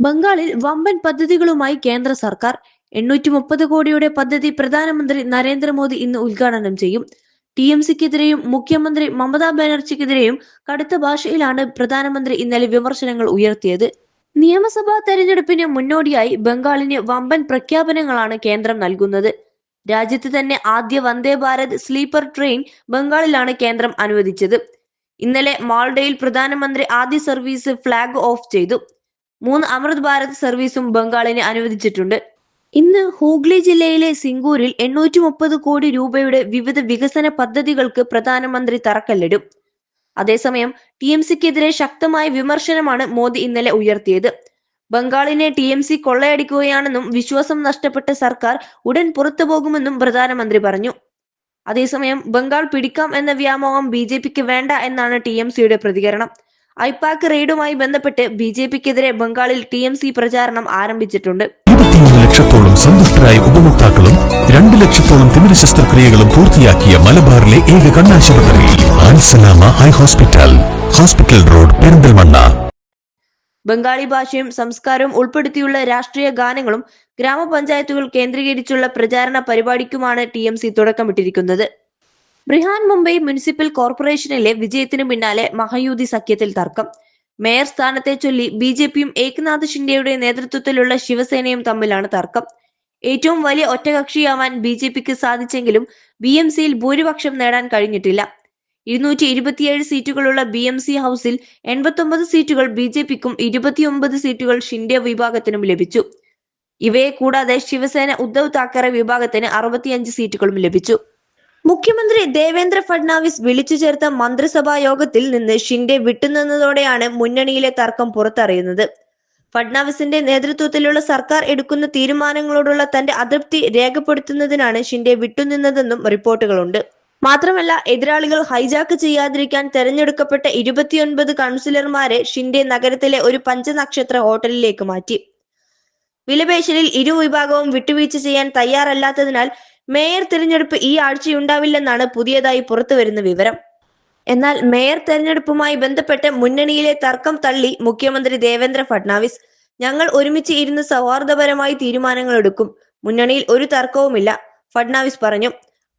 ബംഗാളിൽ വമ്പൻ പദ്ധതികളുമായി കേന്ദ്ര സർക്കാർ. എണ്ണൂറ്റി മുപ്പത് കോടിയുടെ പദ്ധതി പ്രധാനമന്ത്രി നരേന്ദ്രമോദി ഇന്ന് ഉദ്ഘാടനം ചെയ്യും. ടി എം സിക്കെതിരെയും മുഖ്യമന്ത്രി മമതാ ബാനർജിക്കെതിരെയും കടുത്ത ഭാഷയിലാണ് പ്രധാനമന്ത്രി ഇന്നലെ വിമർശനങ്ങൾ ഉയർത്തിയത്. നിയമസഭാ തെരഞ്ഞെടുപ്പിന് മുന്നോടിയായി ബംഗാളിന് വമ്പൻ പ്രഖ്യാപനങ്ങളാണ് കേന്ദ്രം നൽകുന്നത്. രാജ്യത്ത് തന്നെ ആദ്യ വന്ദേ ഭാരത് സ്ലീപ്പർ ട്രെയിൻ ബംഗാളിലാണ് കേന്ദ്രം അനുവദിച്ചത്. ഇന്നലെ മാൾഡയിൽ പ്രധാനമന്ത്രി ആദ്യ സർവീസ് ഫ്ളാഗ് ഓഫ് ചെയ്തു. മൂന്ന് അമൃത് ഭാരത് സർവീസും ബംഗാളിന് അനുവദിച്ചിട്ടുണ്ട്. ഇന്ന് ഹൂഗ്ലി ജില്ലയിലെ സിംഗൂരിൽ എണ്ണൂറ്റി മുപ്പത് കോടി രൂപയുടെ വിവിധ വികസന പദ്ധതികൾക്ക് പ്രധാനമന്ത്രി തറക്കല്ലിടും. അതേസമയം ടി എം സിക്കെതിരെ ശക്തമായ വിമർശനമാണ് മോദി ഇന്നലെ ഉയർത്തിയത്. ബംഗാളിനെ ടി എം സി കൊള്ളയടിക്കുകയാണെന്നും വിശ്വാസം നഷ്ടപ്പെട്ട സർക്കാർ ഉടൻ പുറത്തു പോകുമെന്നും പ്രധാനമന്ത്രി പറഞ്ഞു. അതേസമയം ബംഗാൾ പിടിക്കാം എന്ന വ്യാമോഹം ബി ജെ പിക്ക് വേണ്ട എന്നാണ് ടി എം സിയുടെ പ്രതികരണം. ഐപാക് റെയ്ഡുമായി ബന്ധപ്പെട്ട് ബി ജെ പിക്കെതിരെ ബംഗാളിൽ ടി എം സി പ്രചാരണം ആരംഭിച്ചിട്ടുണ്ട്. ലക്ഷത്തോളം സന്തുഷ്ടരായ ഉപഭോക്താക്കളും രണ്ട് ലക്ഷത്തോളം തിമിര ശസ്ത്രക്രിയകളും പൂർത്തിയാക്കിയ മലബാറിലെ ഏക കണ്ണാശുപത്രി ആൻസലാമ high hospital hospital road Perinthalmanna. Bengali ഭാഷയും സംസ്കാരവും ഉൾപ്പെടുത്തിയുള്ള രാഷ്ട്രീയ ഗാനങ്ങളും ഗ്രാമപഞ്ചായത്തുകൾ കേന്ദ്രീകരിച്ചുള്ള പ്രചാരണ പരിപാടിക്കുമാണ് ടി എം സി തുടക്കമിട്ടിരിക്കുന്നത്. ബ്രിഹാൻ മുംബൈ മുനിസിപ്പൽ കോർപ്പറേഷനിലെ വിജയത്തിനു പിന്നാലെ മഹായൂതി സഖ്യത്തിൽ തർക്കം. മേയർ സ്ഥാനത്തെ ചൊല്ലി ബി ജെ പിയും ഏകനാഥ് ഷിൻഡെയുടെ നേതൃത്വത്തിലുള്ള ശിവസേനയും തമ്മിലാണ് തർക്കം. ഏറ്റവും വലിയ ഒറ്റകക്ഷിയാവാൻ ബി ജെ പിക്ക് സാധിച്ചെങ്കിലും ബി എം സിയിൽ ഭൂരിപക്ഷം നേടാൻ കഴിഞ്ഞിട്ടില്ല. ഇരുന്നൂറ്റി ഇരുപത്തിയേഴ് സീറ്റുകളുള്ള ബി എം സി ഹൗസിൽ എൺപത്തൊമ്പത് സീറ്റുകൾ ബി ജെ പിക്കും ഇരുപത്തിയൊമ്പത് സീറ്റുകൾ ഷിൻഡെ വിഭാഗത്തിനും ലഭിച്ചു. ഇവയെ കൂടാതെ ശിവസേന ഉദ്ധവ് താക്കറെ വിഭാഗത്തിന് അറുപത്തിയഞ്ച് സീറ്റുകളും ലഭിച്ചു. മുഖ്യമന്ത്രി ദേവേന്ദ്ര ഫഡ്നാവിസ് വിളിച്ചു ചേർത്ത മന്ത്രിസഭാ യോഗത്തിൽ നിന്ന് ഷിൻഡെ വിട്ടുനിന്നതോടെയാണ് മുന്നണിയിലെ തർക്കം പുറത്തറിയുന്നത്. ഫഡ്നാവിസിന്റെ നേതൃത്വത്തിലുള്ള സർക്കാർ എടുക്കുന്ന തീരുമാനങ്ങളോടുള്ള തന്റെ അതൃപ്തി രേഖപ്പെടുത്തുന്നതിനാണ് ഷിൻഡെ വിട്ടുനിന്നതെന്നും റിപ്പോർട്ടുകളുണ്ട്. മാത്രമല്ല എതിരാളികൾ ഹൈജാക്ക് ചെയ്യാതിരിക്കാൻ തെരഞ്ഞെടുക്കപ്പെട്ട ഇരുപത്തിയൊൻപത് കൗൺസിലർമാരെ ഷിൻഡെ നഗരത്തിലെ ഒരു പഞ്ചനക്ഷത്ര ഹോട്ടലിലേക്ക് മാറ്റി. വിലപേശലിൽ ഇരുവിഭാഗവും വിട്ടുവീഴ്ച ചെയ്യാൻ തയ്യാറല്ലാത്തതിനാൽ മേയർ തിരഞ്ഞെടുപ്പ് ഈ ആഴ്ചയുണ്ടാവില്ലെന്നാണ് പുതിയതായി പുറത്തുവരുന്ന വിവരം. എന്നാൽ മേയർ തെരഞ്ഞെടുപ്പുമായി ബന്ധപ്പെട്ട് മുന്നണിയിലെ തർക്കം തള്ളി മുഖ്യമന്ത്രി ദേവേന്ദ്ര ഫഡ്നാവിസ്. ഞങ്ങൾ ഒരുമിച്ച് ഇരുന്ന് സൗഹാർദ്ദപരമായി തീരുമാനങ്ങൾ എടുക്കും മുന്നണിയിൽ ഒരു തർക്കവുമില്ല ഫഡ്നാവിസ് പറഞ്ഞു.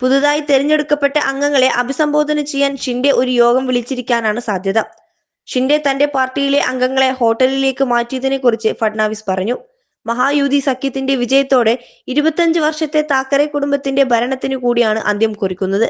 പുതുതായി തെരഞ്ഞെടുക്കപ്പെട്ട അംഗങ്ങളെ അഭിസംബോധന ചെയ്യാൻ ഷിൻഡെ ഒരു യോഗം വിളിച്ചിരിക്കാനാണ് സാധ്യത. ഷിൻഡെ തന്റെ പാർട്ടിയിലെ അംഗങ്ങളെ ഹോട്ടലിലേക്ക് മാറ്റിയതിനെ കുറിച്ച് ഫഡ്നാവിസ് പറഞ്ഞു. മഹായുതി സഖ്യത്തിന്റെ വിജയത്തോടെ ഇരുപത്തഞ്ച് വർഷത്തെ താക്കറെ കുടുംബത്തിന്റെ ഭരണത്തിനു കൂടിയാണ് അന്ത്യം കുറിക്കുന്നത്.